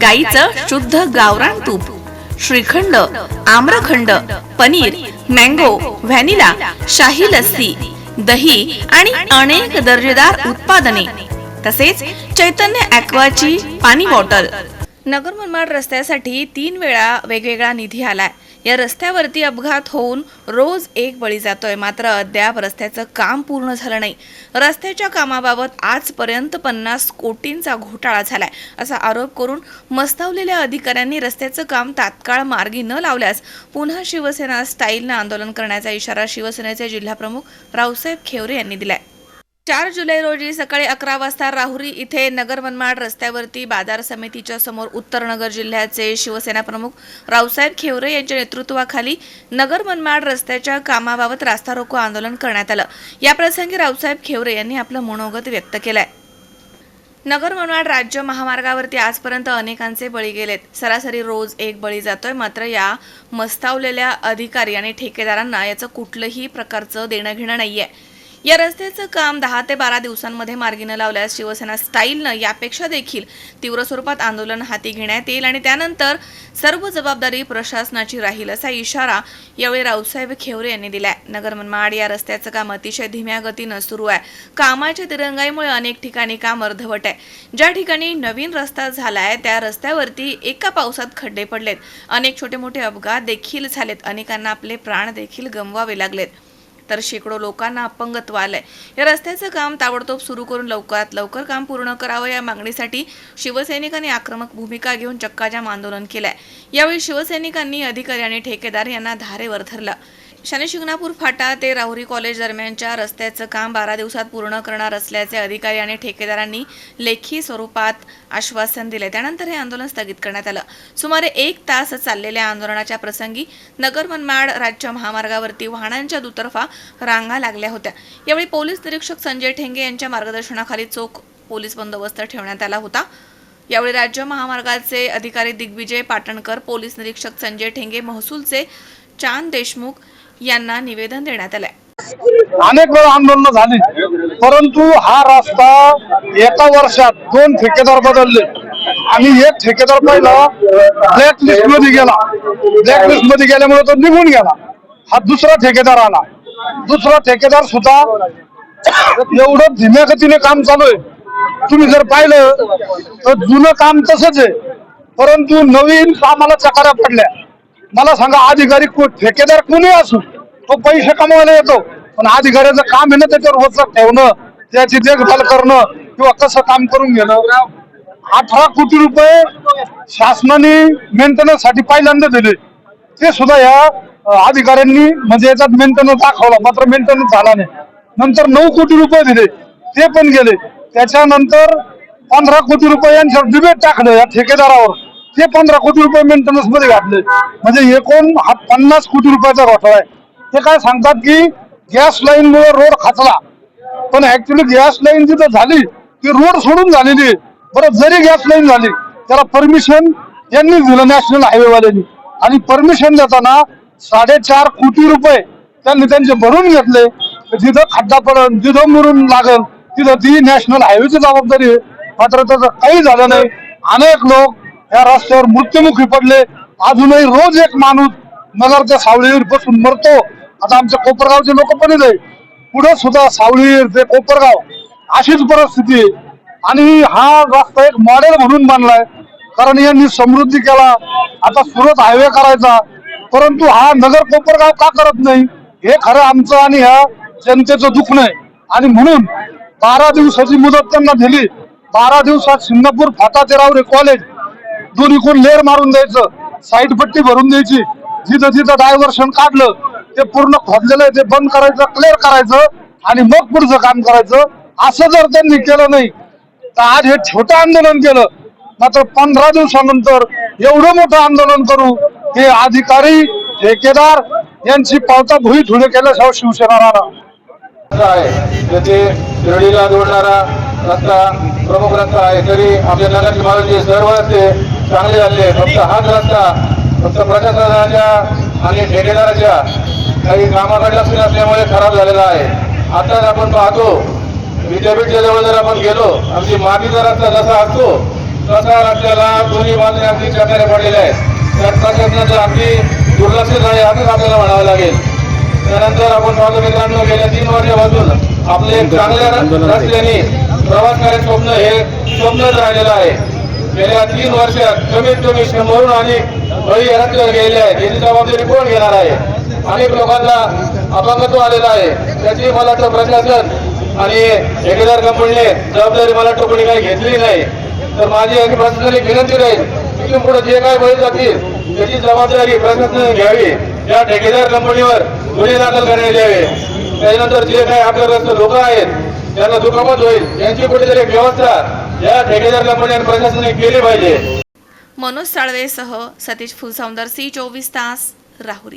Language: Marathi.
गाईचं शुद्ध गावरान तूप श्रीखंड आम्रखंड पनीर मँगो व्हॅनिला शाही लस्सी दही आणि अनेक दर्जेदार उत्पादने. तसेच चैतन्य ॲक्वाची पाणी बॉटल. नगर मनमाड रस्त्यासाठी तीन वेळा वेगवेगळा निधी आलाय. या रस्त्यावरती अपघात होऊन रोज एक बळी जातोय. मात्र अद्याप रस्त्याचं काम पूर्ण झालं नाही. रस्त्याच्या कामाबाबत आजपर्यंत पन्नास कोटींचा घोटाळा झालाय असा आरोप करून मस्तावलेल्या अधिकाऱ्यांनी रस्त्याचं काम तात्काळ मार्गी न लावल्यास पुन्हा शिवसेना स्टाईलनं आंदोलन करण्याचा इशारा शिवसेनेचे जिल्हाप्रमुख रावसाहेब खेवरे यांनी दिलाय. चार जुलै रोजी सकाळी अकरा वाजता राहुरी इथे नगर मनमाड रस्त्यावरती बाजार समितीच्या समोर उत्तर नगर जिल्ह्याचे शिवसेना प्रमुख रावसाहेब खेवरे यांच्या नेतृत्वाखाली नगर मनमाड रस्त्याच्या कामाबाबत रास्ता रोको आंदोलन करण्यात आलं. याप्रसंगी रावसाहेब खेवरे यांनी आपलं मनोगत व्यक्त केलंय. नगर मनमाड राज्य महामार्गावरती आजपर्यंत अनेकांचे बळी गेलेत. सरासरी रोज एक बळी जातोय मात्र या मस्तावलेल्या अधिकारी आणि ठेकेदारांना याचं कुठलंही प्रकारचं देणं घेणं नाहीये. या रस्त्याचं काम दहा ते बारा दिवसांमध्ये मार्गीनं लावल्यास शिवसेना स्टाईलनं यापेक्षा देखील तीव्र स्वरूपात आंदोलन हाती घेण्यात येईल आणि त्यानंतर सर्व जबाबदारी प्रशासनाची राहील असा इशारा यावेळी राऊतसाहेब खेवरे यांनी दिलाय. नगर मनमाड या रस्त्याचं काम अतिशय धीम्या गतीनं सुरू आहे. कामाच्या तिरंगाईमुळे अनेक ठिकाणी काम अर्धवट आहे. ज्या ठिकाणी नवीन रस्ता झालाय त्या रस्त्यावरती एका पावसात खड्डे पडलेत. अनेक छोटे मोठे अपघात देखील झालेत. अनेकांना आपले प्राण देखील गमवावे लागलेत. तर शेकडो लोकांना अपंगत्व आलंय. या रस्त्याचं काम ताबडतोब सुरू करून लवकरात लवकर काम पूर्ण करावं या मागणीसाठी शिवसैनिकांनी आक्रमक भूमिका घेऊन चक्काजाम आंदोलन केलंय. यावेळी शिवसैनिकांनी अधिकारी आणि ठेकेदार यांना धारेवर धरलं. शनी शिंगणापूर फाटा ते राहुरी कॉलेज दरम्यानच्या रस्त्याचं काम बारा दिवसात पूर्ण करणार असल्याचे अधिकारी आणि ठेकेदारांनी लेखी स्वरूपात आश्वासन दिले. त्यानंतर हे आंदोलन स्थगित करण्यात आलं. सुमारे एक तास चाललेल्या आंदोलनाच्या प्रसंगी नगर मनमाड राज्य महामार्गावरती वाहनांच्या दुतर्फा रांगा लागल्या होत्या. यावेळी पोलीस निरीक्षक संजय ठेंगे यांच्या मार्गदर्शनाखाली चोख पोलीस बंदोबस्त ठेवण्यात आला होता. यावेळी राज्य महामार्गाचे अधिकारी दिग्विजय पाटणकर पोलीस निरीक्षक संजय ठेंगे महसूलचे चांद देशमुख यांना निवेदन देण्यात आलंय. अनेक वेळा आंदोलन झाली. परंतु हा रस्ता एका वर्षात दोन ठेकेदार बदलले. आणि एक ठेकेदार पहिला ब्लॅक लिस्टमध्ये गेला. ब्लॅक लिस्टमध्ये गेल्यामुळे तो निघून गेला. हा दुसरा ठेकेदार आला. दुसरा ठेकेदार सुद्धा एवढं धीम्या गतीने काम चालू आहे. तुम्ही जर पाहिलं तर जुनं काम तसंच आहे. परंतु नवीन कामाला चकाऱ्या पडल्या. मला सांगा अधिकारी ठेकेदार कोणी असू? तो पैसे कमवायला येतो. पण अधिकाऱ्याचं काम आहे ना त्याच्यावर वचक ठेवणं त्याची देखभाल करणं किंवा कसं काम करून घेणं. अठरा कोटी रुपये शासनाने मेंटेनन्ससाठी पहिल्यांदा दिले. ते सुद्धा या अधिकाऱ्यांनी म्हणजे याच्यात मेंटेनन्स दाखवला मात्र मेंटेनन्स झाला नाही. नंतर नऊ कोटी रुपये दिले. ते पण गेले. त्याच्यानंतर पंधरा कोटी रुपये यांच्यावर डिबेट टाकलं या ठेकेदारावर. ते पंधरा कोटी रुपये मेंटेनन्समध्ये घातले. म्हणजे एकूण हा पन्नास कोटी रुपयाचा घोटाळा आहे. ते काय सांगतात की गॅस लाईन मुळे रोड खाचला. पण ऍक्च्युली गॅस लाईन जिथं झाली ती रोड सोडून झालेली आहे. बरं जरी गॅस लाईन झाली त्याला परमिशन यांनी दिलं नॅशनल हायवेवाल्यांनी आणि परमिशन देताना साडेचार कोटी रुपये त्यांनी त्यांचे भरून घेतले. तर जिथं खड्डा पडन जिथं मुरून लागल तिथं ती नॅशनल हायवेची जबाबदारी आहे. मात्र त्याचं काही झालं नाही. अनेक लोक या रस्त्यावर मृत्युमुखी पडले. अजूनही रोज एक माणूस नगरच्या सावळीवर बसून मरतो. आता आमच्या कोपरगावचे लोक पण आहे पुढे सुद्धा सावळी ते कोपरगाव अशीच परिस्थिती आहे. आणि हा रस्ता एक मॉडेल म्हणून बांधलाय कारण यांनी समृद्धी केला. आता सुरत हायवे करायचा. परंतु हा नगर कोपरगाव का करत नाही? हे खरं आमचं आणि ह्या जनतेचं दुखणं आहे. आणि म्हणून बारा दिवसाची मुदत त्यांना दिली. बारा दिवसात सिंगापूर फाटा ते रावरे कॉलेज दोन्हीकडून लेर मारून द्यायचं. साईड पट्टी भरून द्यायची. जिथं जिथं डायव्हर्शन काढलं ते पूर्ण खोदलेलं आहे ते बंद करायचं क्लिअर करायचं आणि मग पुढचं काम करायचं. असं जर त्यांनी केलं नाही तर आज हे छोटं आंदोलन केलं. मात्र पंधरा दिवसानंतर एवढं मोठं आंदोलन करू हे अधिकारी ठेकेदार यांची पावता भुई धुळे केल्याशिवाय शिवसेना राहणार. आहे. तेथे शिर्डीला जोडणारा रस्ता प्रमुख रस्ता आहे तरी आपले नगर विभागाचे सर्व रस्ते चांगले झाले. फक्त हाच रस्ता फक्त प्रशासनाच्या आणि ठेकेदाराच्या काही कामाकडे लक्ष नसल्यामुळे खराब झालेला आहे. आता आपण पाहतो विद्यापीठच्या जवळ जर आपण गेलो आमची मातीचा रस्ता जसा असतो तसा आपल्याला दोन्ही बाजूने अगदी चकारे पडलेल्या आहेत. तर प्रशासनाचं अगदी दुर्लक्षित झाले असंच आपल्याला म्हणावं लागेल. त्यानंतर आपण पाहतो मित्रांनो गेल्या तीन वर्षापासून आपले एक चांगल्या रस्त्याने प्रवास करायचं स्वप्न हे स्वप्नच राहिलेलं आहे. गेल्या तीन वर्षात कमीत कमी शंभरून आणि बळी या रस्त्यावर गेलेले आहेत. याची जबाबदारी कोण घेणार आहे? अनेक लोकांना अपंगत्व आलेलं आहे. त्याची मला वाटतं प्रशासन आणि ठेकेदार कंपनीने जबाबदारी मला वाटतं कोणी काही घेतली नाही. तर माझी अगदी प्रशासनाने विनंती राहील तिथून पुढे जे काय बळी जातील त्याची जबाबदारी प्रशासनाने घ्यावी. या ठेकेदार कंपनीवर गुन्हे दाखल करण्यात यावे. त्याच्यानंतर जे काही आपल्याग्रस्त लोक आहेत त्यांना दुखापत होईल. यांची कुठेतरी व्यवस्था या ठेकेदार कंपनी आणि प्रशासनाने केली पाहिजे. मनोज साळवेसह सतीश फुलसौंदर सी चोवीस तास राहुरी.